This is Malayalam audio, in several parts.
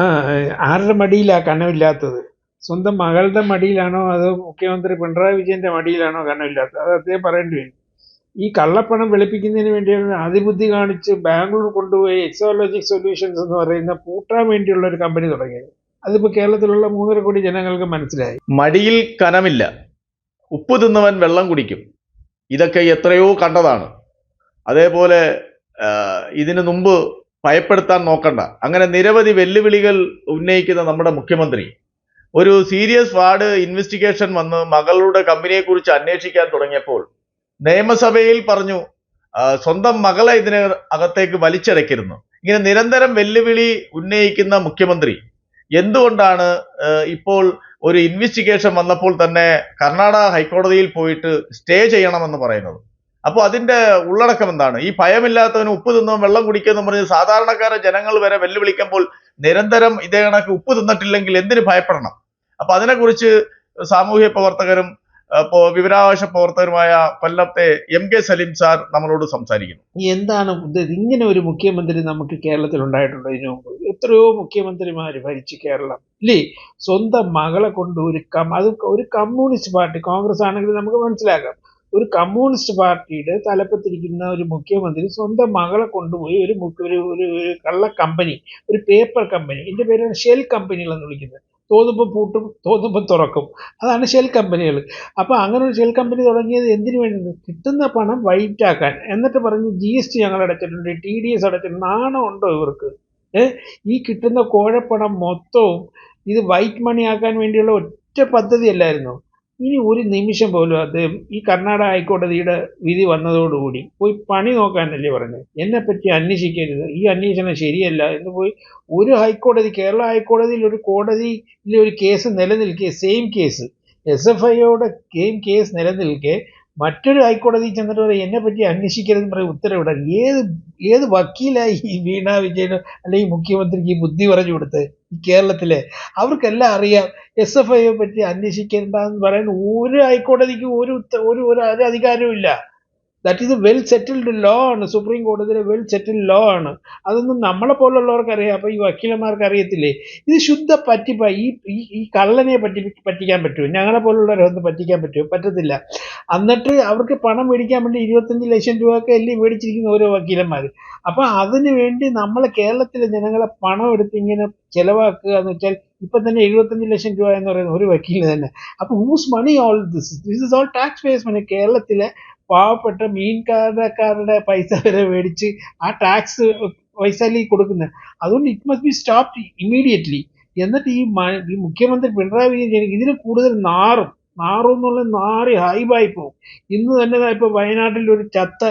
ആരുടെ മടിയിലാണ് കനമില്ലാത്തത്? സ്വന്തം മകളുടെ മടിയിലാണോ അതോ മുഖ്യമന്ത്രി പിണറായി വിജയന്റെ മടിയിലാണോ കനമില്ലാത്തത്? അത് അദ്ദേഹം പറയേണ്ടി വരും. ഈ കള്ളപ്പണം വെളുപ്പിക്കുന്നതിന് വേണ്ടിയാണ് അതിബുദ്ധി കാണിച്ച് ബാംഗ്ലൂർ കൊണ്ടുപോയി എക്സോളജിക് സൊല്യൂഷൻസ് എന്ന് പറയുന്ന പൂട്ടാൻ വേണ്ടിയുള്ള ഒരു കമ്പനി തുടങ്ങിയത്. അതിപ്പോൾ കേരളത്തിലുള്ള മൂന്നര കോടി ജനങ്ങൾക്ക് മനസ്സിലായി. മടിയിൽ കനമില്ല. ഉപ്പ് തിന്നവൻ വെള്ളം കുടിക്കും. ഇതൊക്കെ എത്രയോ കണ്ടതാണ്. അതേപോലെ ഇതിനു മുമ്പ് ഭയപ്പെടുത്താൻ നോക്കണ്ട. അങ്ങനെ നിരവധി വെല്ലുവിളികൾ ഉന്നയിക്കുന്ന നമ്മുടെ മുഖ്യമന്ത്രി. ഒരു സീരിയസ് വാർഡ് ഇൻവെസ്റ്റിഗേഷൻ വന്ന് മകളുടെ കമ്പനിയെക്കുറിച്ച് അന്വേഷിക്കാൻ തുടങ്ങിയപ്പോൾ നിയമസഭയിൽ പറഞ്ഞു സ്വന്തം മകളെ ഇതിന് അകത്തേക്ക് വലിച്ചടയ്ക്കിരുന്നു ഇങ്ങനെ നിരന്തരം വെല്ലുവിളി ഉന്നയിക്കുന്ന മുഖ്യമന്ത്രി. എന്തുകൊണ്ടാണ് ഇപ്പോൾ ഒരു ഇൻവെസ്റ്റിഗേഷൻ വന്നപ്പോൾ തന്നെ കർണാടക ഹൈക്കോടതിയിൽ പോയിട്ട് സ്റ്റേ ചെയ്യണമെന്ന് പറയുന്നത്? അപ്പോൾ അതിന്റെ ഉള്ളടക്കം എന്താണ്? ഈ ഭയമില്ലാത്തവന് ഉപ്പ് തിന്നോ വെള്ളം കുടിക്കുമെന്ന് പറഞ്ഞ് സാധാരണക്കാരെ ജനങ്ങൾ വരെ വെല്ലുവിളിക്കുമ്പോൾ നിരന്തരം ഇതേ കണക്ക് ഉപ്പ് തിന്നിട്ടില്ലെങ്കിൽ എന്തിന് ഭയപ്പെടണം? അപ്പൊ അതിനെക്കുറിച്ച് സാമൂഹ്യ പ്രവർത്തകരും അപ്പോ വിവരാവകാശ പ്രവർത്തകരുമായ കൊല്ലത്തെ എം കെ സലീം സാർ നമ്മളോട് സംസാരിക്കുന്നു. എന്താണ് ഇങ്ങനെ ഒരു മുഖ്യമന്ത്രി നമുക്ക് കേരളത്തിൽ ഉണ്ടായിട്ടുണ്ട് ഇതിനു മുമ്പ്. എത്രയോ മുഖ്യമന്ത്രിമാർ ഭരിച്ചു കേരളം. ഇല്ലേ? സ്വന്തം മകളെ കൊണ്ട് ഒരു കം അത് ഒരു കമ്മ്യൂണിസ്റ്റ് പാർട്ടി കോൺഗ്രസ് ആണെങ്കിൽ നമുക്ക് മനസ്സിലാക്കാം. ഒരു കമ്മ്യൂണിസ്റ്റ് പാർട്ടിയുടെ തലപ്പത്തിരിക്കുന്ന ഒരു മുഖ്യമന്ത്രി സ്വന്തം മകളെ കൊണ്ടുപോയി ഒരു ഒരു ഒരു കള്ള കമ്പനി ഒരു പേപ്പർ കമ്പനി എന്റെ പേരാണ് ഷെൽ കമ്പനികൾ എന്ന് വിളിക്കുന്നത്. തോന്നുമ്പോൾ പൂട്ടും തോന്നുമ്പോൾ തുറക്കും. അതാണ് ഷെൽ കമ്പനികൾ. അപ്പോൾ അങ്ങനെ ഒരു ഷെൽ കമ്പനി തുടങ്ങിയത് എന്തിനു വേണ്ടി കിട്ടുന്ന പണം വൈറ്റാക്കാൻ എന്നിട്ട് പറഞ്ഞ് ജി എസ് ടി ഞങ്ങൾ അടച്ചിട്ടുണ്ട് ടി ഡി എസ് അടച്ചിട്ടുണ്ട്. നാണം ഉണ്ടോ ഇവർക്ക്? ഈ കിട്ടുന്ന കോഴപ്പണം മൊത്തവും ഇത് വൈറ്റ് മണി ആക്കാൻ വേണ്ടിയുള്ള ഒറ്റ പദ്ധതി അല്ലായിരുന്നു? ഇനി ഒരു നിമിഷം പോലും അദ്ദേഹം ഈ കർണാടക ഹൈക്കോടതിയുടെ വിധി വന്നതോടുകൂടി പോയി പണി നോക്കാനല്ലേ പറഞ്ഞത്? എന്നെപ്പറ്റി അന്വേഷിക്കരുത്. ഈ അന്വേഷണം ശരിയല്ല എന്ന് പോയി ഒരു ഹൈക്കോടതി കേരള ഹൈക്കോടതിയിൽ ഒരു കോടതിയിലെ ഒരു കേസ് നിലനിൽക്കെ സെയിം കേസ് എസ് എഫ് ഐയോടെ കേസ് നിലനിൽക്കെ മറ്റൊരു ഹൈക്കോടതി ചെന്നിട്ട് പറയും എന്നെ പറ്റി അന്വേഷിക്കരുതെന്ന് പറയും ഉത്തരവിടാൻ ഏത് ഏത് വക്കീലായി ഈ വീണ വിജയനോ അല്ലെങ്കിൽ മുഖ്യമന്ത്രിക്ക് ഈ ബുദ്ധി പറഞ്ഞു കൊടുത്ത് ഈ കേരളത്തിലെ? അവർക്കെല്ലാം അറിയാം എസ് എഫ് ഐയെ പറ്റി അന്വേഷിക്കേണ്ടെന്ന് പറയാൻ ഒരു ഹൈക്കോടതിക്ക് ഒരു ഒരു ഒരു അധികാരവും ഇല്ല. That is well settled law ആണ്. സുപ്രീം കോടതിയിലെ വെൽ സെറ്റിൽഡ് ലോ ആണ്. അതൊന്നും നമ്മളെ പോലുള്ളവർക്ക് അറിയാം അപ്പൊ ഈ വക്കീലന്മാർക്ക് അറിയത്തില്ലേ ഇത് ശുദ്ധ പറ്റിപ്പ. ഈ- ഈ കള്ളനെ പറ്റി പറ്റിക്കാൻ പറ്റുമോ? ഞങ്ങളെ പോലുള്ളവരെ ഒന്ന് പറ്റിക്കാൻ പറ്റുമോ? പറ്റത്തില്ല. എന്നിട്ട് അവർക്ക് പണം മേടിക്കാൻ വേണ്ടി ഇരുപത്തഞ്ച് ലക്ഷം രൂപയൊക്കെ അല്ലേ മേടിച്ചിരിക്കുന്ന ഓരോ വക്കീലന്മാർ അപ്പോൾ അതിന് വേണ്ടി നമ്മൾ കേരളത്തിലെ ജനങ്ങളെ പണം എടുത്ത് ഇങ്ങനെ ചിലവാക്കുക എന്ന് വെച്ചാൽ ഇപ്പം തന്നെ എഴുപത്തഞ്ച് ലക്ഷം രൂപ എന്ന് പറയുന്ന ഒരു വക്കീൽ തന്നെ. അപ്പോൾ whose money all this this is all tax pays money കേരളത്തിലെ പാവപ്പെട്ട മീൻകാരക്കാരുടെ പൈസ വരെ മേടിച്ച് ആ ടാക്സ് പൈസയിലേക്ക് കൊടുക്കുന്നത് അതുകൊണ്ട് it must be stop immediately എന്നിട്ട് ഈ മുഖ്യമന്ത്രി പിണറായി വിജയൻ ഇതിന് കൂടുതൽ നാറും. നാറും എന്നുള്ള നാറി ഹൈബായി പോകും. ഇന്ന് തന്നെ ഇപ്പോൾ ഇപ്പൊ വയനാട്ടിൽ ഒരു ചത്ത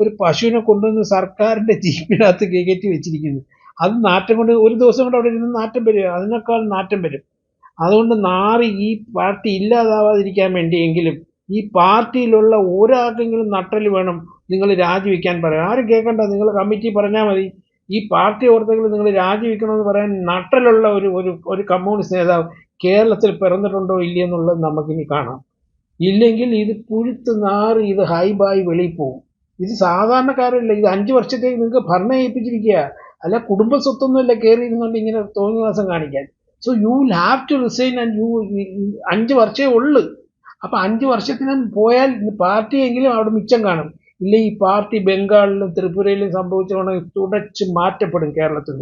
ഒരു പശുവിനെ കൊണ്ടുവന്ന് സർക്കാരിന്റെ ജീപ്പിനകത്ത് കയറ്റി വെച്ചിരിക്കുന്നു. അത് നാറ്റം കൊണ്ട് ഒരു ദിവസം കൊണ്ട് അവിടെ ഇരുന്ന് നാറ്റം വരും. അതിനേക്കാൾ നാറ്റം വരും. അതുകൊണ്ട് നാറി ഈ പാർട്ടി ഇല്ലാതാവാതിരിക്കാൻ വേണ്ടിയെങ്കിലും ഈ പാർട്ടിയിലുള്ള ഒരാൾക്കെങ്കിലും നട്ടൽ വേണം നിങ്ങൾ രാജിവെക്കാൻ പറയാം ആരും കേൾക്കണ്ട. നിങ്ങൾ കമ്മിറ്റി പറഞ്ഞാൽ മതി. ഈ പാർട്ടി ഓർത്തെങ്കിലും നിങ്ങൾ രാജിവെക്കണമെന്ന് പറയാൻ നട്ടലുള്ള ഒരു ഒരു ഒരു കമ്മ്യൂണിസ്റ്റ് നേതാവ് കേരളത്തിൽ പിറന്നിട്ടുണ്ടോ ഇല്ലയെന്നുള്ളത് നമുക്കിനി കാണാം. ഇല്ലെങ്കിൽ ഇത് പുഴുത്ത് നാറി ഇത് ഹൈബായി വെളിയിൽ പോകും ഇത് സാധാരണക്കാരല്ല? ഇത് അഞ്ച് വർഷത്തേക്ക് നിങ്ങൾക്ക് ഭരണം ഏൽപ്പിച്ചിരിക്കുക അല്ല കുടുംബ സ്വത്തൊന്നുമല്ല കയറി ഇരുന്നുകൊണ്ട് ഇങ്ങനെ തോന്നിവാസം കാണിക്കാൻ. So you will have to resign and you അഞ്ച് വർഷമേ ഉള്ളു. അപ്പൊ അഞ്ച് വർഷത്തിനും പോയാൽ പാർട്ടിയെങ്കിലും അവിടെ മിച്ചം കാണും. ഇല്ല ഈ പാർട്ടി ബംഗാളിലും ത്രിപുരയിലും സംഭവിച്ചുകൊണ്ടെങ്കിൽ തുടച്ച് മാറ്റപ്പെടും കേരളത്തിൽ